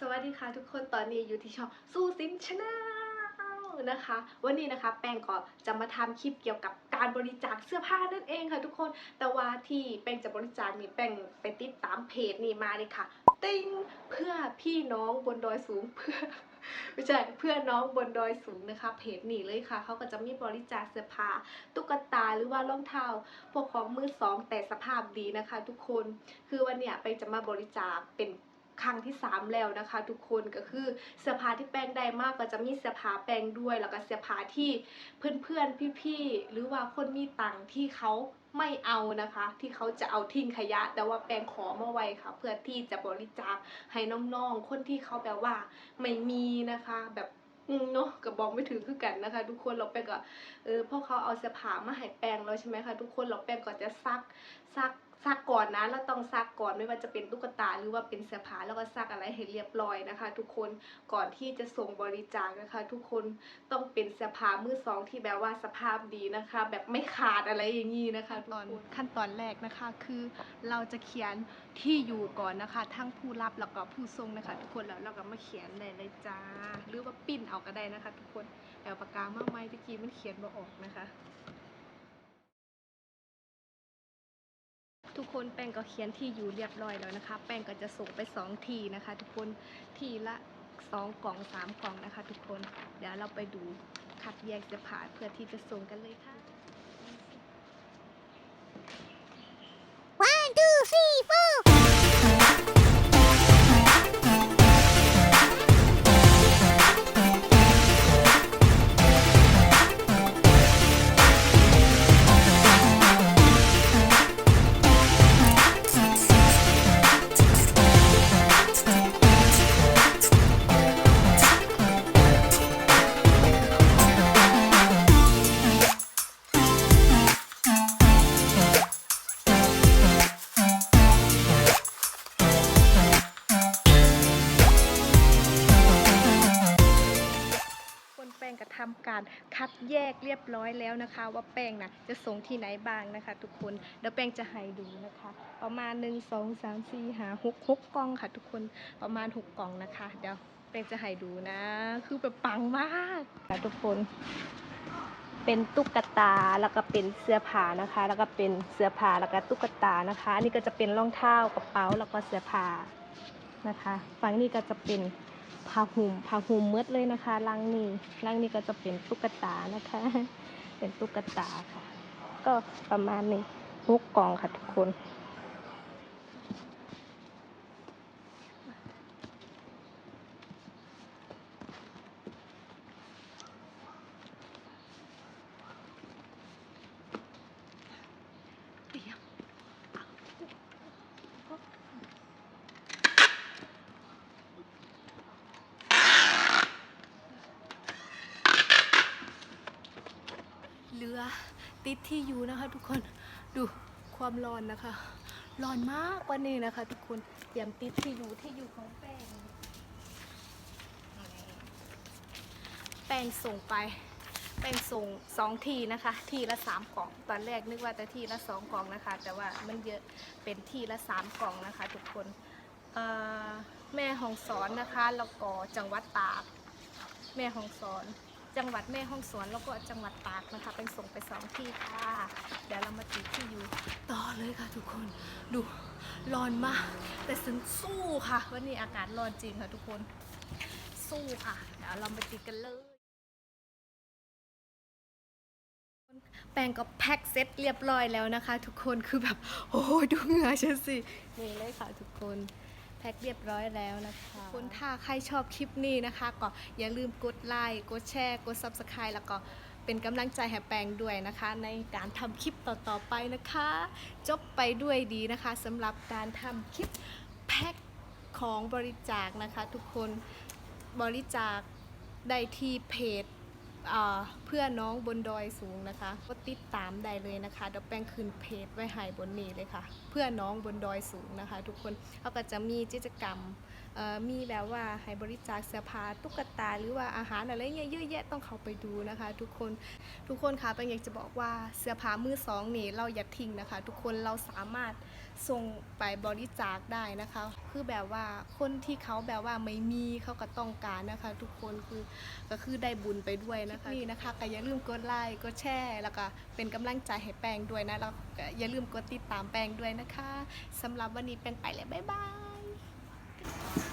สวัสดีค่ะทุกคนตอนนี้อยู่ที่ช่องสู้สินชาแนลนะคะ วันนี้นะคะแป้งก็จะมาทำคลิปเกี่ยวกับการบริจาคเสื้อผ้านั่นเองค่ะทุกคนแต่ว่าที่แป้งจะบริจาคนี่แป้งไปติดตามเพจนี่มาเลยค่ะ ติ้งเพื่อพี่น้องบนดอยสูงเพื่อไม่ใช่เพื่อนน้องบนดอยสูงนะคะ เพจนี่เลยค่ะเขาก็จะมีบริจาคเสื้อผ้าตุ๊กตาหรือว่ารองเท้าพวกของมือสองแต่สภาพดีนะคะ ทุกคนคือวันเนี้ยแปงจะมาบริจาคเป็น ครั้งที่ 3 แล้วนะคะ ทุกคนก็คือเสื้อผ้าที่แป้งได้มากก็จะมีเสื้อผ้าแป้งด้วย แล้วก็เสื้อผ้าที่เพื่อนๆพี่ๆหรือว่าคนมีตังค์ที่เขาไม่เอานะคะ ที่เขาจะเอาทิ้งขยะ แต่ว่าแป้งขอมาไว้ค่ะ เพื่อที่จะบริจาคให้น้องๆ คนที่เขาแบบว่าไม่มีนะคะ แบบอืมเนาะก็บอกไม่ถึงคือกันนะคะ ทุกคนเราแป้งก็เออพวกเขาเอาเสื้อผ้ามาให้แป้งแล้วใช่ไหมคะทุกคนเราแป้งก็จะซักซัก ซักก่อนนะเราต้องซักก่อนไม่ว่าจะเป็นตุ๊กตาหรือว่าเป็นเสื้อผ้าแล้วก็ซักอะไรให้เรียบร้อยนะคะ ทุกคนก่อนที่จะส่งบริจาคนะคะ ทุกคนต้องเป็นเสื้อผ้ามือสองที่แบบว่าสภาพดีนะคะ แบบไม่ขาดอะไรอย่างนี้นะคะตอนขั้นตอนแรกนะคะคือเราจะเขียนที่อยู่ก่อนนะคะ ทั้งผู้รับแล้วก็ผู้ส่งนะคะ ทุกคนแล้วเราก็มาเขียนได้เลยจ้าหรือว่าปิ้นเอาก็ได้นะคะ ทุกคนแต่ปากกามากไหมตะกี้มันเขียนบ่ออกนะคะ ทุกคนแป้งก็เขียนที่อยู่เรียบร้อยแล้วนะคะ แป้งก็จะส่งไปสองทีนะคะ ทุกคนทีละสองกล่องสามกล่องนะคะ ทุกคนเดี๋ยวเราไปดูคัดแยกเสื้อผ้าเพื่อที่จะส่งกันเลยค่ะ งก็ทำการคัดแยกเรียบร้อยแล้วนะคะ ว่าแป้งนะจะส่งที่ไหนบ้างนะคะ ทุกคนเดี๋ยวแป้งจะให้ดูนะคะ ประมาณหนึ่งสองสามสี่ห้าหกหกกล่องค่ะ ทุกคนประมาณหกกล่องนะคะเดี๋ยวแป้งจะให้ดูนะ คือแบบปังมากค่ะทุกคนเป็นตุ๊กตาแล้วก็เป็นเสื้อผ้านะคะ แล้วก็เป็นเสื้อผ้าแล้วก็ตุ๊กตานะคะอันนี่ก็จะเป็นรองเท้ากระเป๋าแล้วก็เสื้อผ้านะคะ ฝั่งนี้ก็จะเป็น ผ้าห่มผ้าห่มมืดเลยนะคะลังนี้ลังนี้ก็จะเป็นตุ๊กตานะคะ เป็นตุ๊กตาค่ะ ก็ประมาณนี้หกกล่องค่ะทุกคน รือติดที่อยู่นะคะ ทุกคนดูความร้อนนะคะ ร้อนมากกว่านี้นะคะ ทุกคนเตรียมติดที่อยู่ที่อยู่ของแป้งแป้งส่งไปแป้งส่งสองทีนะคะ ทีละสามกล่อง ตอนแรกนึกว่าจะทีละสองกล่องนะคะ แต่ว่ามันเยอะเป็นทีละสามกล่องนะคะ ทุกคนแม่ห้องสอนนะคะแล้วก็จังหวัดตาก แม่ห้องสอน จังหวัดแม่ห้องสอนแล้วก็จังหวัดตากนะคะ เป็นส่งไปสองที่ค่ะ เดี๋ยวเรามาติดที่อยู่ต่อเลยค่ะทุกคน ดูร้อนมาก แต่ฉันสู้ค่ะ วันนี้อากาศร้อนจริงค่ะทุกคน สู้ค่ะ เดี๋ยวเรามาติดกันเลยแป้งก็แพ็คเซ็ตเรียบร้อยแล้วนะคะ ทุกคนคือแบบ โอ้ดูเหงื่อฉันสินี่เลยค่ะทุกคน พ็คเรียบร้อยแล้วนะคะคุณถ้าใครชอบคลิปนี้นะคะ ก็อย่าลืมกดไลค์กดแชร์ กด Subscribe แล้วก็เป็นกำลังใจให้แปงด้วยนะคะ ในการทำคลิปต่อๆไปนะคะ จบไปด้วยดีนะคะสำหรับการทำคลิปแพ็คของบริจาคนะคะ ทุกคนบริจาคได้ที่เพจเพื่อน้องบนดอยสูงนะคะ ก็ติดตามได้เลยนะคะเดี๋ยวแป้งคืนเพจไว้ให้บนนี้เลยค่ะ เพื่อน้องบนดอยสูงนะคะ ทุกคนเขาก็จะมีกิจกรรมมีแบบว่าให้บริจาคเสื้อผ้าตุ๊กตา หรือว่าอาหารอะไรเงี้ยเยอะแยะต้องเข้าไปดูนะคะ ทุกคนทุกคนคะแป้งอยากจะบอกว่าเสื้อผ้ามือสองนี่เราอย่าทิ้งนะคะ ทุกคนเราสามารถส่งไปบริจาคได้นะคะ คือแบบว่าคนที่เขาแบบว่าไม่มีเขาก็ต้องการนะคะ ทุกคนคือก็คือได้บุญไปด้วยนะคะนี่นะคะก็อย่าลืมกดไลค์กดแชร์แล้วก็เป็นกำลังใจให้แป้งด้วยนะแล้วก็อย่าลืมกดติดตามแป้งด้วยนะคะสำหรับวันนี้แป้งไปแล้วบ๊ายบาย